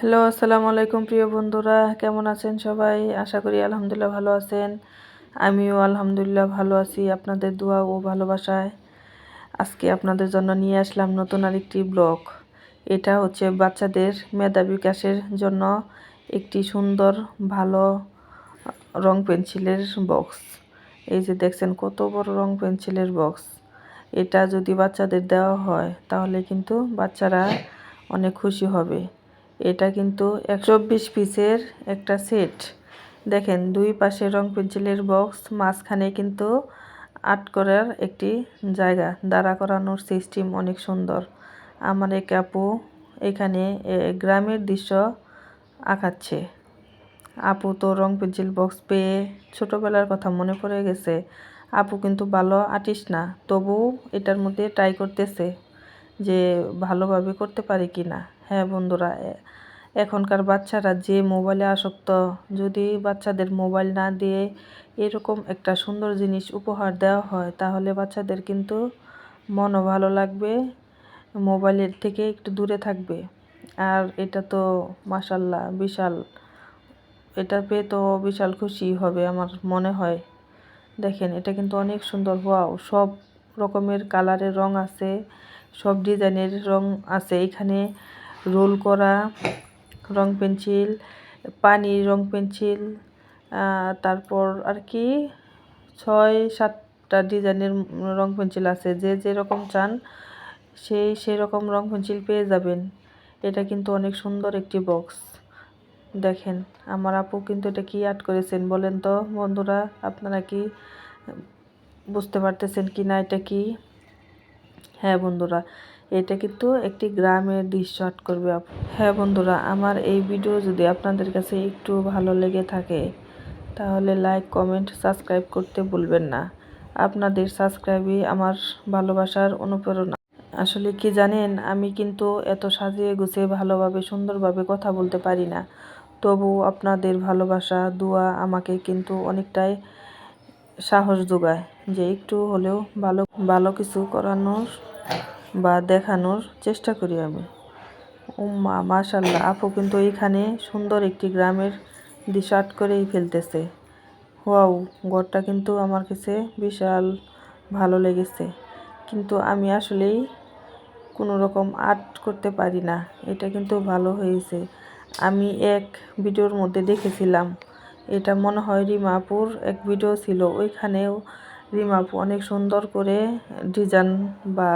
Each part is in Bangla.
হ্যালো, আসসালামু আলাইকুম প্রিয় বন্ধুরা, কেমন আছেন সবাই? আশা করি আলহামদুলিল্লাহ ভালো আছেন। আমিও আলহামদুলিল্লাহ ভালো আছি আপনাদের দোয়া ও ভালোবাসায়। আজকে আপনাদের জন্য নিয়ে আসলাম নতুন আরেকটি ব্লগ। এটা হচ্ছে বাচ্চাদের মেধা বিকাশের জন্য একটি সুন্দর, ভালো রং পেন্সিলের বক্স। এই যে দেখছেন কত বড় রং পেন্সিলের বক্স। এটা যদি বাচ্চাদের দেওয়া হয়, তাহলে কিন্তু বাচ্চারা অনেক খুশি হবে। এটা কিন্তু একশো বিশ পিসের একটা সেট। দেখেন, দুই পাশে রং পেন্সিলের বক্স, মাঝখানে কিন্তু আর্ট করার একটি জায়গা। দাঁড়া করানোর সিস্টেম অনেক সুন্দর। আমার এক আপু এখানে গ্রামের দৃশ্য আঁকাচ্ছে। আপু তো রং পেন্সিল বক্স পেয়ে ছোটোবেলার কথা মনে পড়ে গেছে। আপু কিন্তু ভালো আর্টিস্ট না তবু এটার মধ্যে ট্রাই করতেছে। যে ভালোভাবে করতে পারি কি না? হ্যাঁ বন্ধুরা এখনকার বাচ্চারা যে মোবাইলে আসক্ত, যদি বাচ্চাদের মোবাইল না দিয়ে এরকম একটা সুন্দর জিনিস উপহার দেওয়া হয়, তাহলে বাচ্চাদের কিন্তু মনও ভালো লাগবে, মোবাইলের থেকে একটু দূরে থাকবে। আর এটা তো মাসাল্লাহ বিশাল, এটা পেয়ে তো বিশাল খুশি হবে আমার মনে হয়। দেখেন এটা কিন্তু অনেক সুন্দর হওয়াও সব রকমের কালারের রং আছে। সব ডিজাইনের রং আছে। এখানে রোল করা রং পেন্সিল, পানি রং পেন্সিল তারপর আর কি ছয় সাতটা ডিজাইনের রং পেন্সিল আছে। যে যেরকম চান সেই সেরকম রং পেন্সিল পেয়ে যাবেন। এটা কিন্তু অনেক সুন্দর একটি বক্স। দেখেন, আমার আপু কিন্তু এটা কি আর্ট করেছেন বলেন তো? বন্ধুরা, আপনারা কি বুঝতে পারতেছেন কি না এটা কি? হ্যাঁ বন্ধুরা, এটা কিন্তু একটি গ্রামের দৃশ্য আর্ট করবে হ্যাঁ বন্ধুরা, আমার এই ভিডিও যদি আপনাদের কাছে একটু ভালো লেগে থাকে, তাহলে লাইক কমেন্ট সাবস্ক্রাইব করতে ভুলবেন না। আপনাদের সাবস্ক্রাইবই আমার ভালোবাসার অনুপ্রেরণা। আসলে কি জানেন, আমি কিন্তু এত সাজিয়ে গুছিয়ে ভালোভাবে, সুন্দরভাবে কথা বলতে পারি না। তবু আপনাদের ভালোবাসা, দোয়া আমাকে কিন্তু অনেকটাই সাহস যোগায় যে একটু হলেও ভালো ভালো কিছু করানোর বা দেখানোর চেষ্টা করি আমি। উম্মা মাশাল্লাহ আপু কিন্তু এইখানে সুন্দর একটি গ্রামের দিশাট করেই ফেলতেছে। ওয়াও, ঘরটা কিন্তু আমার কাছে বিশাল ভালো লেগেছে। কিন্তু আমি আসলেই কোনো রকম আর্ট করতে পারি না। এটা কিন্তু ভালো হয়েছে। আমি এক ভিডিওর মধ্যে দেখেছিলাম। এটা মনে হয় রিমাপুর এক ভিডিও ছিল। ওইখানেও রিমাপু অনেক সুন্দর করে ডিজাইন বা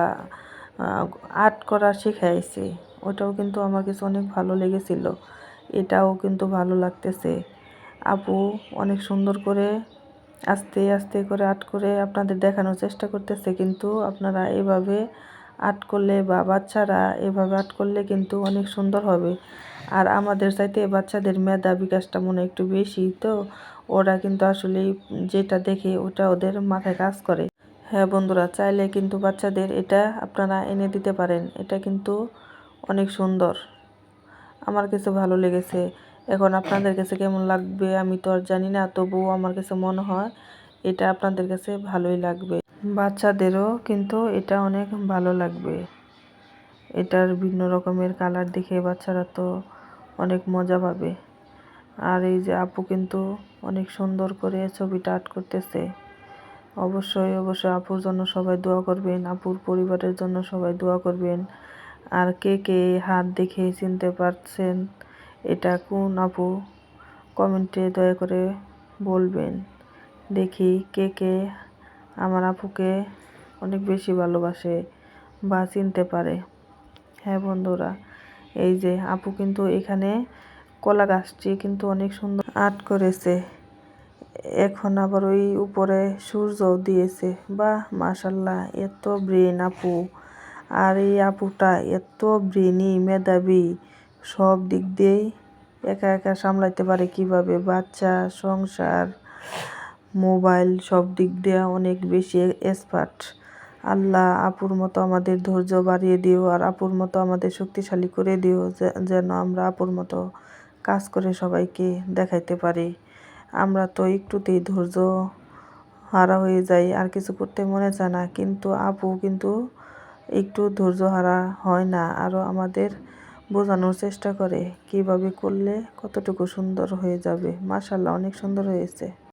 আর্ট করা শেখাইছে। ওটাও কিন্তু আমার কাছে অনেক ভালো লেগেছিল। এটাও কিন্তু ভালো লাগতেছে। আপু অনেক সুন্দর করে আস্তে আস্তে করে আর্ট করে আপনাদের দেখানোর চেষ্টা করতেছে, কিন্তু আপনারা এভাবে আর্ট করলে বা বাচ্চারা এভাবে আর্ট করলে কিন্তু অনেক সুন্দর হবে। আর আমাদের চাইতে বাচ্চাদের মেধা বিকাশটা মনে একটু বেশি, তো ওরা কিন্তু আসলেই যেটা দেখে ওটা ওদের মাথায় কাজ করে। হ্যাঁ বন্ধুরা, চাইলে কিন্তু বাচ্চাদের এটা আপনারা এনে দিতে পারেন। এটা কিন্তু অনেক সুন্দর। আমার কাছে ভালো লেগেছে। এখন আপনাদের কাছে কেমন লাগবে আমি তো আর জানি না, তবুও আমার কাছে মনে হয় এটা আপনাদের কাছে ভালোই লাগবে। বাচ্চাদেরও কিন্তু এটা অনেক ভালো লাগবে। এটার ভিন্ন রকমের কালার দেখে বাচ্চারা তো অনেক মজা পাবে। আর এই যে আপু কিন্তু অনেক সুন্দর করে ছবিটা আর্ট করতেছে। অবশ্যই অবশ্যই আপুর জন্য সবাই দোয়া করবেন, আপুর পরিবারের জন্য সবাই দোয়া করবেন। আর কে কে হাত দেখে চিনতে পারছেন, এটা কোন আপু? কমেন্টে দয়া করে বলবেন। দেখি কে কে আমার আপুকে অনেক বেশি ভালোবাসে বা চিনতে পারে। হ্যাঁ বন্ধুরা, এই যে আপু কিন্তু এখানে কলা গাছটি কিন্তু অনেক সুন্দর আর্ট করেছে। এখন আবার ওই উপরে সূর্য দিয়েছে। বা মাসাল্লাহ এত ব্রেন আপু। আর এই আপুটা এত ব্রেনি, মেধাবী। সব দিক দিয়েই একা একা সামলাইতে পারে কীভাবে? বাচ্চা, সংসার, মোবাইল, সব দিক দিয়ে অনেক বেশি এক্সপার্ট। আল্লাহ, আপুর মতো আমাদের ধৈর্য বাড়িয়ে দিও আর আপুর মতো আমাদের শক্তিশালী করে দিও যেন আমরা আপুর মতো কাজ করে সবাইকে দেখাইতে পারি। আমরা তো একটুতেই ধৈর্য হারা হয়ে যাই, আর কিছু করতে মনে চায় না। কিন্তু আপু কিন্তু একটু ধৈর্য হারা হয় না, আরও আমাদের বোঝানোর চেষ্টা করে। কীভাবে করলে কতটুকু সুন্দর হয়ে যাবে? মাশাল্লাহ, অনেক সুন্দর হয়েছে।